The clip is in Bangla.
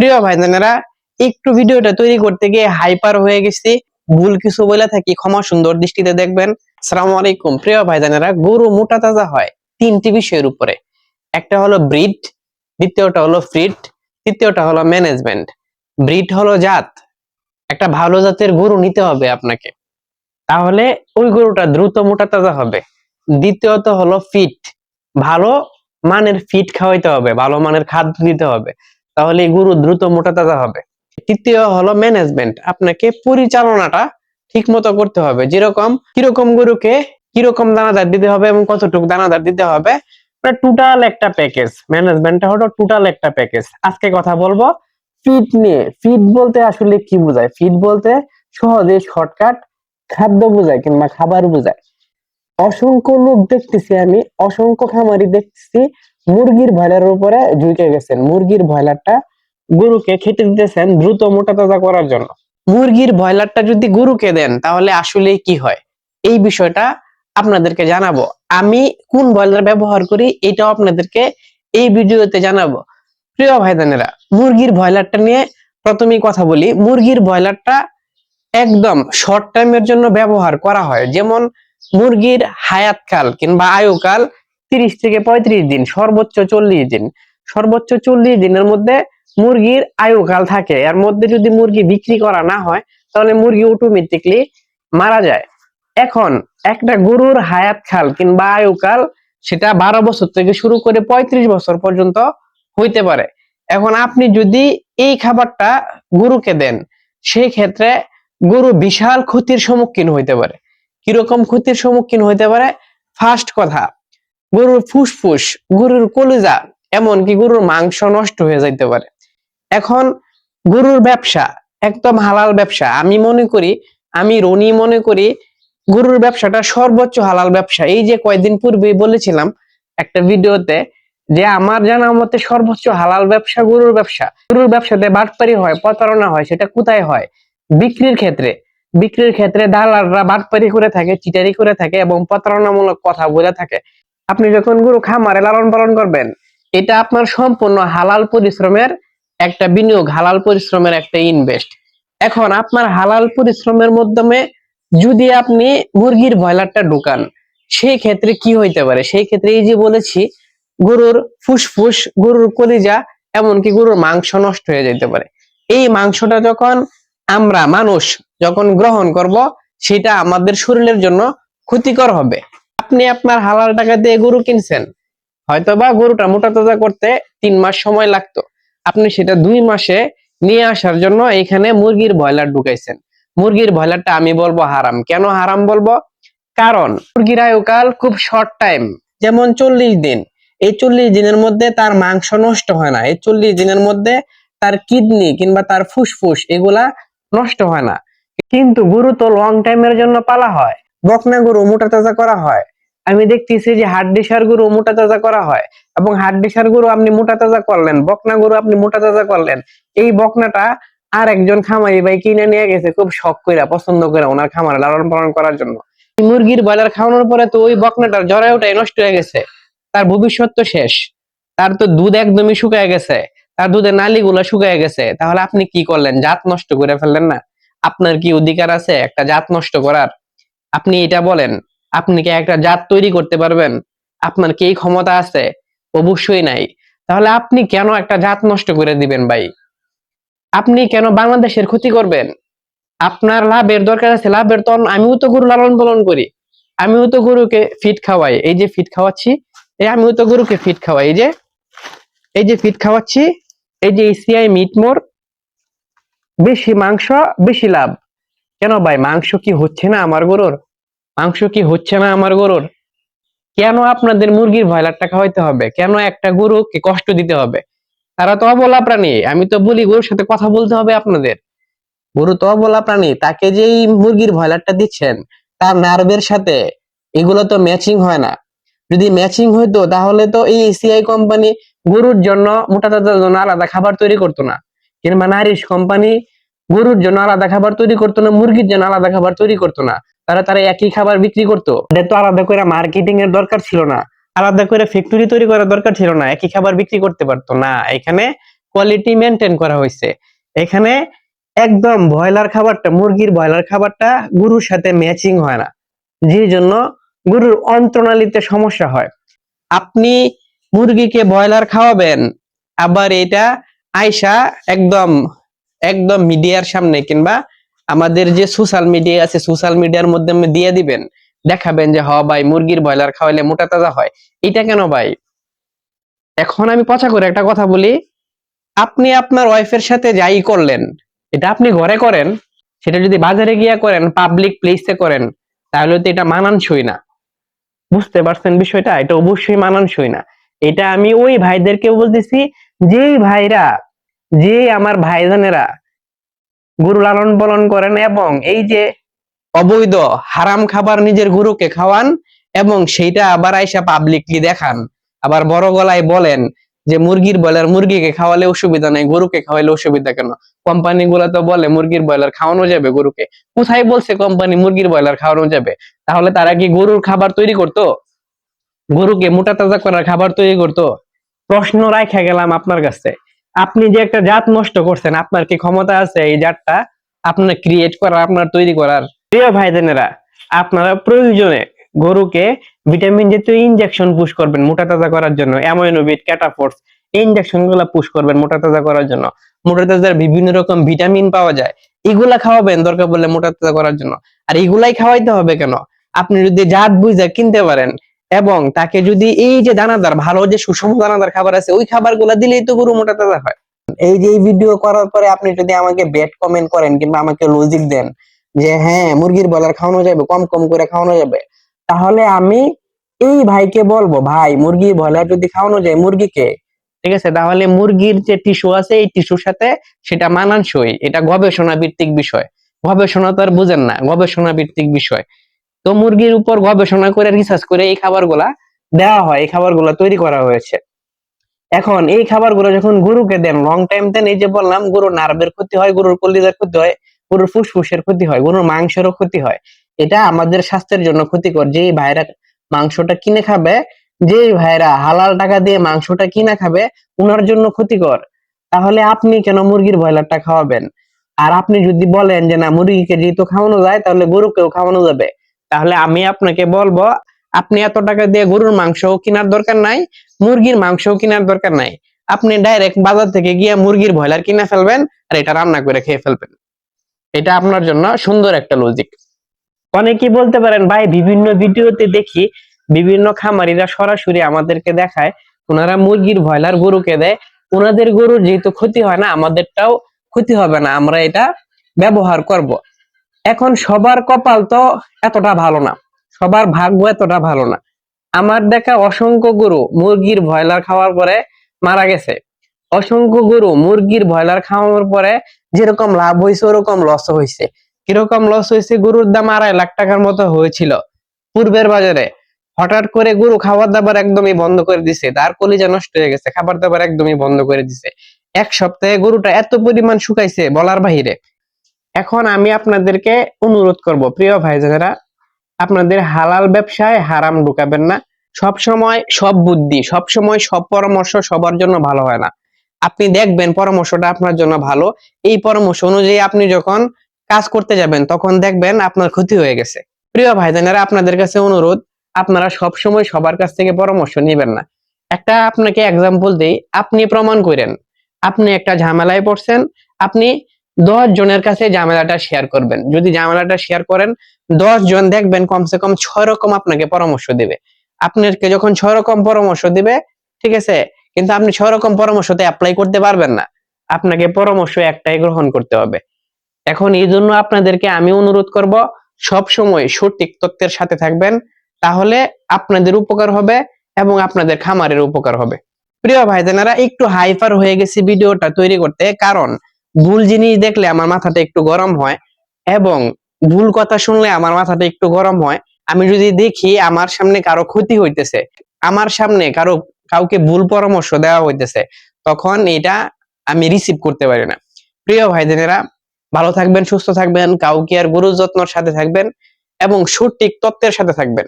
প্রিয় ভাইজানেরা, একটু ভিডিওটা তৈরি করতে গিয়ে হাইপার হয়ে গেছি। ভুল কিছু বলে থাকি, ক্ষমা সুন্দর দৃষ্টিতে দেখবেন। সালাম আলাইকুম। প্রিয় ভাইজানেরা, গরু মোটা তাজা হয় তিনটি বিষয়ের উপরে। একটা হলো ব্রিড দ্বিতীয়টা হলো ফ্রিড, তৃতীয়টা হলো ম্যানেজমেন্ট ব্রিড হলো জাত। একটা ভালো জাতের গরু নিতে হবে আপনাকে। তাহলে ওই গরুটা দ্রুত মোটা তাজা হবে। দ্বিতীয়ত হলো ফিট ভালো মানের ফিট খাওয়াইতে হবে, ভালো মানের খাদ্য দিতে হবে। তাহলে গরু দ্রুত মোটা তাজা হবে। তৃতীয় হলো ম্যানেজমেন্ট আপনাকে পরিচালনাটা ঠিক মতো করতে হবে। যেরকম, কীরকম গরুকে কীরকম দানাদার দিতে হবে এবং কতটুকু দানাদার দিতে হবে টোটাল একটা প্যাকেজ ম্যানেজমেন্টটা হলো টোটাল একটা প্যাকেজ আজকে কথা বলব ফিট নিয়ে। ফিট বলতে আসলে কি বোঝায়? ফিট বলতে সহজে শর্টকাট খাদ্য বোঝায় কিংবা খাবার বোঝায়। অসংখ্য লোক দেখতেছি আমি, অসংখ্য খামারি দেখতেছি মুরগির ভয়লারের উপরে ঝুঁকে গেছেন। মুরগির ভয়লারটা গরুকে খেতে দিতেছেন দ্রুত মোটা তাজা করার জন্য। মুরগির ভয়লারটা যদি গরুকে দেন, তাহলে আসলে কি হয়? এই বিষয়টা আপনাদেরকে জানাব। আমি কোন ব্রয়লার ব্যবহার করি, এটাও আপনাদেরকে এই ভিডিওতে জানাব। প্রিয় ভাইদানেরা মুরগির ব্রয়লারটা নিয়ে প্রথমেই কথা বলি। মুরগির ব্রয়লারটা একদম শর্ট টাইমের জন্য ব্যবহার করা হয়। যেমন মুরগির হায়াতকাল কিংবা আয়ুকাল তিরিশ থেকে পঁয়ত্রিশ দিন, সর্বোচ্চ চল্লিশ দিন। সর্বোচ্চ চল্লিশ দিনের মধ্যে মুরগির আয়ুকাল থাকে। এর মধ্যে যদি মুরগি বিক্রি করা না হয়, তাহলে মুরগি অটোমেটিকলি মারা যায়। এখন একটা গরুর হায়াত খাল কিংবা আয়ুকাল, সেটা বারো বছর থেকে শুরু করে পঁয়ত্রিশ বছর পর্যন্ত হইতে পারে। এখন আপনি যদি এই খাবারটা গরুকে দেন সেই ক্ষেত্রে গরু বিশাল ক্ষতির সম্মুখীন হইতে পারে। কীরকম ক্ষতির সম্মুখীন হইতে পারে? ফার্স্ট কথা গরুর ফুসফুস, গরুর কলিজা, এমনকি গরুর মাংস নষ্ট হয়ে যাইতে পারে। এখন গরুর ব্যবসা একদম হালাল ব্যবসা। আমি মনে করি, আমি রনি মনে করি, গরুর ব্যবসাটা সর্বোচ্চ হালাল ব্যবসা। এই যে কয়েকদিন পূর্বে বলেছিলাম একটা ভিডিওতে যে আমার জানা মতে সর্বোচ্চ হালাল ব্যবসা গরুর ব্যবসা। গরুর ব্যবসাতে বাটপারি হয়, প্রতারণা হয়, সেটা কোথায় হয়? বিক্রির ক্ষেত্রে। বিক্রির ক্ষেত্রে দালালরা বাটপারি করে থাকে, চিটারি করে থাকে এবং প্রতারণামূলক কথা বলে থাকে। আপনি যখন গরু খামারে লালন পালন করবেন, এটা আপনার সম্পূর্ণ হালাল পরিশ্রমের একটা বিনিয়োগ, হালাল পরিশ্রমের একটা ইনভেস্ট এখন আপনার হালাল পরিশ্রমের মাধ্যমে যদি আপনি মুরগির ব্রয়লারটা ঢুকান সেই ক্ষেত্রে কি হইতে পারে? সেই ক্ষেত্রে এই যে বলেছি, গরুর ফুসফুস, গরুর কলিজা, এমনকি গরুর মাংস নষ্ট হয়ে যেতে পারে। এই মাংসটা যখন আমরা মানুষ যখন গ্রহণ করব, সেটা আমাদের শরীরের জন্য ক্ষতিকর হবে। আপনি আপনার হালাল টাকা দিয়ে গরু কিনছেন, হয়তোবা গরুটা মোটা তাজা করতে তিন মাস সময় লাগতো। আপনি সেটা দুই মাসে নিয়ে আসার জন্য এখানে মুরগির ব্রয়লার ঢুকাইছেন। মুরগির ব্রয়লারটা আমি বলব হারাম। কেন হারাম বলব? কারণ মুরগির আয়ুকাল খুব শর্ট টাইম যেমন চল্লিশ দিন। এই চল্লিশ দিনের মধ্যে তার মাংস নষ্ট হয় না। এই চল্লিশ দিনের মধ্যে তার কিডনি কিংবা তার ফুসফুস এগুলা নষ্ট হয় না। কিন্তু গরু তো লং টাইমের জন্য পালা হয়। বকনা গরু মোটা তাজা করা হয়। আমি দেখতেছি যে হাড্ডিসার গরু মোটা তাজা করা হয় এবং হাড্ডিসার গরু আপনি মোটা তাজা করলেন, বকনা গরু আপনি মোটা তাজা করলেন। এই বকনাটা আর একজন খামারি ভাই কিনে নিয়ে গেছে, খুব শখ কইরা, পছন্দ করে ওনার খামারে লালন পালন করার জন্য। মুরগির ব্রয়লার খাওয়ানোর পরে তো ওই বকনাটার জরায় ওটাই নষ্ট হয়ে গেছে। তার ভবিষ্যৎ তো শেষ। তার তো দুধ একদমই শুকায় গেছে। তার দুধের নালীগুলো শুকায় গেছে। তাহলে আপনি কি করলেন? জাত নষ্ট করে ফেললেন না? আপনার কি অধিকার আছে? একটা জাত নষ্ট করার? আপনি এটা বলেন। আপনি কি একটা জাত তৈরি করতে পারবেন? আপনার কি ক্ষমতা আছে? অবশ্যই নাই। তাহলে আপনি কেন একটা জাত নষ্ট করে দিবেন ভাই? আপনি কেন বাংলাদেশের ক্ষতি করবেন? আপনার লাভের দরকার আছে, লাভের তো আমিও তো গরু লালন পালন করি। আমিও তো গরুকে ফিট খাওয়াই। এই যে ফিট খাওয়াচ্ছি, এই আমিও তো গরুকে ফিট খাওয়াই। এই যে এই যে ফিট খাওয়াচ্ছি, এই যে এসিআই মিট মোর, বেশি মাংস, বেশি লাভ। কেন ভাই, মাংস কি হচ্ছে না আমার গরুর? মাংস কি হচ্ছে না আমার গরুর? কেন আপনাদের মুরগির ব্রয়লারটা খাওয়াইতে হবে? কেন একটা গরুকে কষ্ট দিতে হবে? তারা তো অবলা প্রাণী, আমি তো বলি গরুর সাথে কথা বলতে হবে আপনাদের। গরু তো অবলা প্রাণী, তাকে যে এই মুরগির ব্রয়লারটা দিচ্ছেন, তার নার্ভের সাথে, এগুলো তো ম্যাচিং হয় না। যদি ম্যাচিং হইতো, তাহলে তো এই এসিআই কোম্পানি গরুর জন্য, মোটা তাজার জন্য আলাদা খাবার তৈরি করতো না। কিংবা নারিশ কোম্পানি গরুর জন্য আলাদা খাবার তৈরি করতো না, মুরগির জন্য আলাদা খাবার তৈরি করতো না। তারা তারা একই খাবার বিক্রি করতো। এদের তো আলাদা করে মার্কেটিং এর দরকার ছিল না। আলাদা করে ফ্যাক্টরি তৈরি করার দরকার ছিল না। একই খাবার বিক্রি করতে পারতো না। এখানে কোয়ালিটি মেনটেন করা হয়েছে। এখানে একদম ব্রয়লার খাবারটা, মুরগির ব্রয়লার খাবারটা গরুর সাথে ম্যাচিং হয় না। যে জন্য গরুর অন্ত্রনালীতে সমস্যা হয়। আপনি মুরগিকে ব্রয়লার খাওয়াবেন, আবার এটা আয়সা একদম একদম মিডিয়ার সামনে কিংবা আমাদের যে সোশ্যাল মিডিয়া আছে সোশ্যাল মিডিয়ার মধ্যে দিয়ে দিবেন, দেখাবেন যে হ ভাই, মুরগির ব্রয়লার খাওয়াইলে মোটা তাজা হয়। এটা কেন ভাই? এখন আমি পচা করে একটা কথা বলি, আপনি আপনার ওয়াইফের সাথে যাই করলেন, এটা আপনি ঘরে করেন, সেটা যদি বাজারে গিয়া করেন পাবলিক প্লেসে করেন, তাহলে তো এটা মানানসই না। বুঝতে পারছেন বিষয়টা? এটা অবশ্যই মানানসই না। এটা আমি ওই ভাইদেরকে বলতেছি, যেই ভাইরা যে আমার ভাইজানেরা গরু লালন পালন করেন এবং এই যে অবৈধ হারাম খাবার নিজের গরুকে খাওয়ান এবং সেইটা আবার আইসা পাবলিকলি দেখান। আবার বড় গলায় বলেন যে, মুরগির বয়লার মুরগিকে খাওয়ালে অসুবিধা নাই, গরুকে খাওয়ালে অসুবিধা কেন? কোম্পানি গুলা তো বলে, মুরগির বয়লার খাওয়ানো যাবে গরুকে। কোথায় বলছে কোম্পানি মুরগির বয়লার খাওয়ানো যাবে? তাহলে তারা কি গরুর খাবার তৈরি করতো? গরুকে মোটা তাজা করার খাবার তৈরি করতো? প্রশ্ন রাখা গেলাম আপনার কাছে। আপনি যে একটা জাত নষ্ট করছেন, আপনার কি ক্ষমতা আছে এই জাতটা? আপনার ক্রিয়েট করার আপনার তৈরি করার। প্রিয় ভাইদেনেরা, আপনারা প্রয়োজনে গরুকে ভিটামিন জাতীয় ইনজেকশন পুশ করবেন মোটা তাজা করার জন্য। অ্যামাইনোবিট ক্যাটাফোর্স ইনজেকশনগুলা পুশ করবেন মোটা তাজা করার জন্য। মোটা তাজার বিভিন্ন রকম ভিটামিন পাওয়া যায়। এগুলা খাওয়াবেন দরকার বললে মোটা তাজা করার জন্য। আর এগুলাই খাওয়াইতে হবে কেন? আপনি যদি জাত বুঝে কিনতে পারেন এবং তাকে যদি এই যে দানাদার, ভালো যে সুষম দানাদার খাবার আছে, ওই খাবারগুলা দিলেই তো গরু মোটা তাজা হয়। এই যে ভিডিও করার পরে আপনি যদি আমাকে বেড কমেন্ট করেন কিংবা আমাকে লজিক দেন যে হ্যাঁ মুরগির বলার খাওয়ানো যাবে, কম কম করে খাওয়ানো যাবে, তাহলে আমি এই ভাইকে বলব, ভাই, মুরগি বয়লার যদি খাওয়ানো যায় মুরগিকে, ঠিক আছে? তাহলে মুরগির যে টিস্যু আছে, এই টিস্যুর সাথে সেটা মানানসই। এটা গবেষণা ভিত্তিক বিষয়। গবেষণা তো আর বুঝেন না গবেষণা ভিত্তিক বিষয়। তো মুরগির উপর গবেষণা করে রিসার্চ করে এই খাবারগুলা দেওয়া হয়, এই খাবারগুলা তৈরি করা হয়েছে। এখন এই খাবারগুলো যখন গরুকে দেন লং টাইম দেন এই যে বললাম, গরুর নার্ভের ক্ষতি হয়, গরুর কলিজার ক্ষতি হয়, গরুর ফুসফুসের ক্ষতি হয়, গরুর মাংসেরও ক্ষতি হয়। এটা আমাদের স্বাস্থ্যের জন্য ক্ষতিকর। যে ভাইরা মাংসটা কিনে খাবে যে ভাইরা হালাল টাকা দিয়ে মাংসটা কিনে খাবে, উনার জন্য ক্ষতিকর। তাহলে আপনি কেন মুরগির ব্রয়লারটা খাওয়াবেন? আর আপনি যদি বলেন যে, না, মুরগিকে যেহেতু খাওয়ানো যায়, তাহলে গরুকেও খাওয়ানো যাবে। তাহলে আমি আপনাকে বলব, আপনি এত টাকা দিয়ে গরুর মাংস কেনার দরকার নাই, মুরগির মাংস কেনার দরকার নাই। আপনি ডাইরেক্ট বাজার থেকে গিয়ে মুরগির ব্রয়লার কিনে ফেলবেন আর এটা রান্না করে খেয়ে ফেলবেন। এটা আপনার জন্য সুন্দর একটা লজিক অনেকে বলতে পারেন, ভাই, বিভিন্ন ভিডিওতে দেখি বিভিন্ন খামারিরা সরাসরি আমাদেরকে দেখায়, ওনারা মুরগির ব্রয়লার গরুকে দেয় ওনাদের গরুর যেহেতু ক্ষতি হয় না, আমাদেরটাও ক্ষতি হবে না, আমরা এটা ব্যবহার করব। এখন সবার কপাল তো এতটা ভালো না। সবার ভাগ্য এতটা ভালো না। আমার দেখা অসংখ্য গরু মুরগির ব্রয়লার খাওয়ার পরে মারা গেছে। অসংখ্য গরু মুরগির ব্রয়লার খাওয়ানোর পরে যেরকম লাভ হয়েছে, ওরকম লস হয়েছে। কীরকম লস হয়েছে, গরুর দাম আড়াই লাখ টাকার মতো হয়েছিল। পূর্বের বাজারে হঠাৎ করে গরু খাবার দাবার একদমই বন্ধ করে দিছে। তার কলিজা নষ্ট হয়ে গেছে, খাবার দাবার একদমই বন্ধ করে দিছে। এক সপ্তাহে গরুটা এত পরিমাণ শুকাইছে বলার বাহিরে। এখন আমি আপনাদেরকে অনুরোধ করব, প্রিয় ভাইজানেরা, আপনাদের হালাল ব্যবসায় হারাম ঢুকাবেন না। সব সময় সব বুদ্ধি সব সময় সব পরামর্শ সবার জন্য ভালো হয় না। আপনি দেখবেন পরামর্শটা আপনার জন্য ভালো। এই পরামর্শ অনুযায়ী আপনি যখন কাজ করতে যাবেন, তখন দেখবেন আপনার ক্ষতি হয়ে গেছে। প্রিয় ভাইজানেরা, আপনাদের কাছে অনুরোধ, আপনারা সব সময় সবার কাছ থেকে পরামর্শ নেবেন না। একটা আপনাকে এক্সাম্পল দেই, আপনি প্রমাণ করেন। আপনি একটা ঝামেলায় পড়ছেন, আপনি দশ জনের কাছে ঝামেলাটা শেয়ার করবেন। যদি ঝামেলাটা শেয়ার করেন, দশ জন দেখবেন কমসে কম ছয় রকম আপনাকে পরামর্শ দিবে। আপনাকে যখন ছয় রকম পরামর্শ দিবে, ঠিক আছে? কিন্তু আপনি ছয় রকম পরামর্শতে অ্যাপ্লাই করতে পারবেন না। আপনাকে পরামর্শ একটাই গ্রহণ করতে হবে। এখন এই জন্য আপনাদেরকে আমি অনুরোধ করব, সব সময় সঠিক তথ্যের সাথে থাকবেন, তাহলে আপনাদের উপকার হবে এবং আপনাদের খামারের উপকার হবে। প্রিয় ভাইজানেরা, একটু হাইপার হয়ে গেছে ভিডিওটা তৈরি করতে। কারণ ভুল জিনিস দেখলে আমার মাথাটা একটু গরম হয় এবং ভুল কথা শুনলে আমার মাথাটা একটু গরম হয়। আমি যদি দেখি আমার সামনে কারও ক্ষতি হইতেছে, আমার সামনে কারও, কাউকে ভুল পরামর্শ দেওয়া হইতেছে, তখন এটা আমি রিসিভ করতে পারি না। প্রিয় ভাইদেনেরা, ভালো থাকবেন, সুস্থ থাকবেন, কাউকে আর গুরু যত্নর সাথে থাকবেন এবং সঠিক তত্ত্বের সাথে থাকবেন।